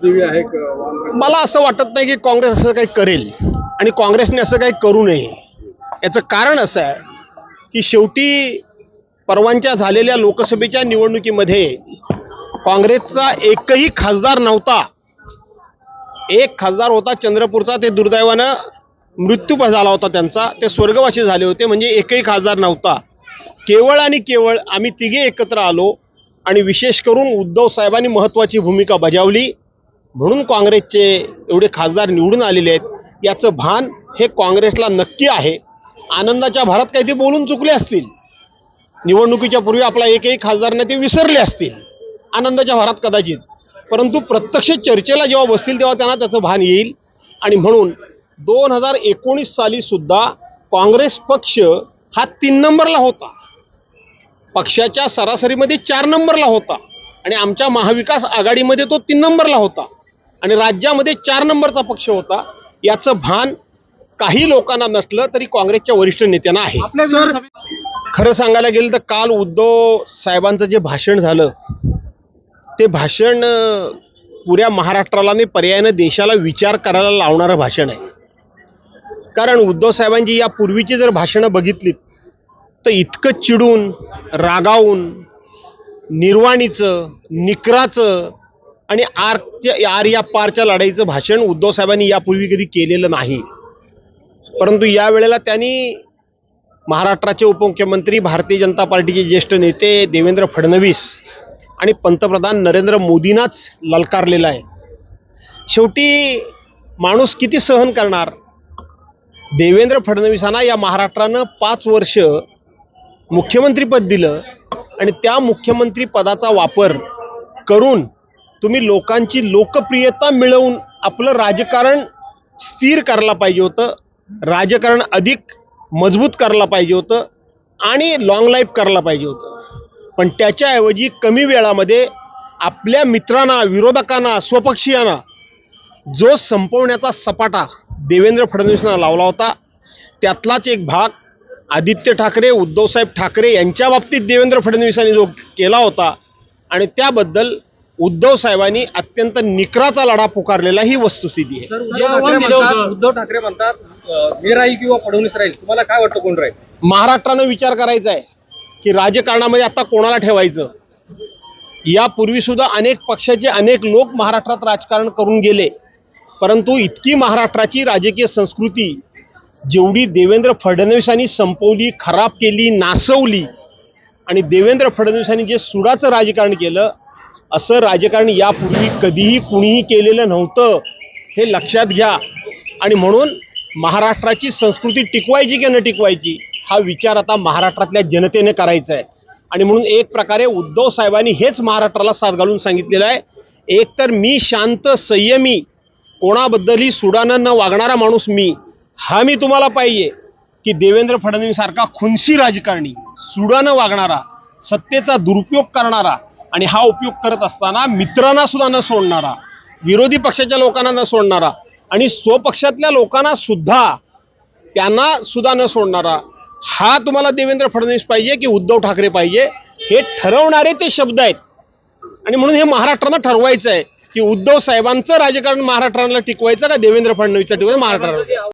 मला असं वाटत नाही की काँग्रेस असं काही करेल आणि काँग्रेसने असं काही करू नये. याचं कारण असं आहे की शेवटी परवांच्या झालेल्या लोकसभेच्या निवडणुकीमध्ये काँग्रेसचा एकही खासदार नव्हता. एक खासदार होता चंद्रपूरचा ते दुर्दैवानं मृत्यू झाला होता त्यांचा. ते स्वर्गवासी झाले होते म्हणजे एकही खासदार नव्हता. केवळ आणि केवळ आम्ही तिघे एकत्र आलो आणि विशेष करून उद्धव साहेबांनी महत्त्वाची भूमिका बजावली. म्हणून काँग्रेसचे एवढे खासदार निवडून आलेले आहेत याचं भान हे काँग्रेसला नक्की आहे. आनंदाच्या भरात काही ते बोलून चुकले असतील. निवडणुकीच्या पूर्वी आपला एकही खासदारने ते विसरले असतील. आनंदाच्या भरात कदाचित. परंतु प्रत्यक्ष चर्चेला जेव्हा बसतील तेव्हा त्यांना त्याचं भान येईल. आणि म्हणून दोन हजार एकोणीस सालीसुद्धा काँग्रेस पक्ष हा तीन नंबरला होता. पक्षाच्या सरासरीमध्ये चार नंबरला होता. आणि आमच्या महाविकास आघाडीमध्ये तो तीन नंबरला होता. आणि राज्यामध्ये चार नंबरचा पक्ष होता. याचं भान काही लोकांना नसलं तरी काँग्रेसच्या वरिष्ठ नेत्यांना आहे. खरं सांगायला गेलं तर काल उद्धव साहेबांचं जे भाषण झालं ते भाषण पुऱ्या महाराष्ट्राला आणि पर्यायानं देशाला विचार करायला लावणारं भाषण आहे. कारण उद्धव साहेबांची या पूर्वीची जर भाषणं बघितलीत तर इतकं चिडून रागावून निर्वाणीचं निकराचं आणि आरच्या आर या पारच्या लढाईचं भाषण उद्धव साहेबांनी यापूर्वी कधी केलेलं नाही. परंतु या वेळेला त्यांनी महाराष्ट्राचे उपमुख्यमंत्री भारतीय जनता पार्टीचे ज्येष्ठ नेते देवेंद्र फडणवीस आणि पंतप्रधान नरेंद्र मोदींनाच ललकारलेला आहे. शेवटी माणूस किती सहन करणार? देवेंद्र फडणवीसांना या महाराष्ट्रानं पाच वर्ष मुख्यमंत्रीपद दिलं आणि त्या मुख्यमंत्रीपदाचा वापर करून तुम्ही लोकांची लोकप्रियता मिळवून आपलं राजकारण स्थिर करायला पाहिजे होतं राजकारण अधिक मजबूत करायला पाहिजे होतं आणि लाँग लाईफ करायला पाहिजे होतं. पण त्याच्याऐवजी कमी वेळामध्ये आपल्या मित्रांना विरोधकांना स्वपक्षीयांना जो संपवण्याचा सपाटा देवेंद्र फडणवीसांना लावला होता त्यातलाच एक भाग आदित्य ठाकरे उद्धवसाहेब ठाकरे यांच्या बाबतीत देवेंद्र फडणवीसांनी जो केला होता आणि त्याबद्दल उद्धव साहेबांनी अत्यंत निकराचा लढा पुकारलेला ही वस्तुस्थिती आहे. सर उद्धव ठाकरे म्हणतात मी राहील किंवा फडणवीस राहील. तुम्हाला काय वाटतं कोण राहील? महाराष्ट्रानं विचार करायचा आहे की राजकारणामध्ये आता कोणाला ठेवायचं? यापूर्वी सुद्धा अनेक पक्षाचे अनेक लोक महाराष्ट्रात राजकारण करून गेले. परंतु इतकी महाराष्ट्राची राजकीय संस्कृती जेवढी देवेंद्र फडणवीसांनी संपवली खराब केली नासवली आणि देवेंद्र फडणवीसांनी जे सुडाचं राजकारण केलं असं राजकारण यापूर्वी कधीही कुणीही केलेलं नव्हतं हे लक्षात घ्या. आणि म्हणून महाराष्ट्राची संस्कृती टिकवायची की न टिकवायची हा विचार आता महाराष्ट्रातल्या जनतेने करायचा आहे आणि म्हणून एक प्रकारे उद्धव साहेबांनी हेच महाराष्ट्राला साथ घालून सांगितलेलं आहे. एकतर मी शांत संयमी कोणाबद्दलही सुडानं न वागणारा माणूस मी. हा मी तुम्हाला पाहिजे की देवेंद्र फडणवीसारखा खुनशी राजकारणी सुडानं वागणारा सत्तेचा दुरुपयोग करणारा आणि हा उपयोग करत असताना मित्रांना सुद्धा न सोडणारा विरोधी पक्षाच्या लोकांना न सोडणारा आणि स्वपक्षातल्या लोकांना सुद्धा त्यांना सुद्धा न सोडणारा हा तुम्हाला देवेंद्र फडणवीस पाहिजे की उद्धव ठाकरे पाहिजे हे ठरवणारे ते शब्द आहेत. आणि म्हणून हे महाराष्ट्रानं ठरवायचं आहे की उद्धव साहेबांचं राजकारण महाराष्ट्राला टिकवायचं का देवेंद्र फडणवीसचं टिकवायचं? महाराष्ट्राला.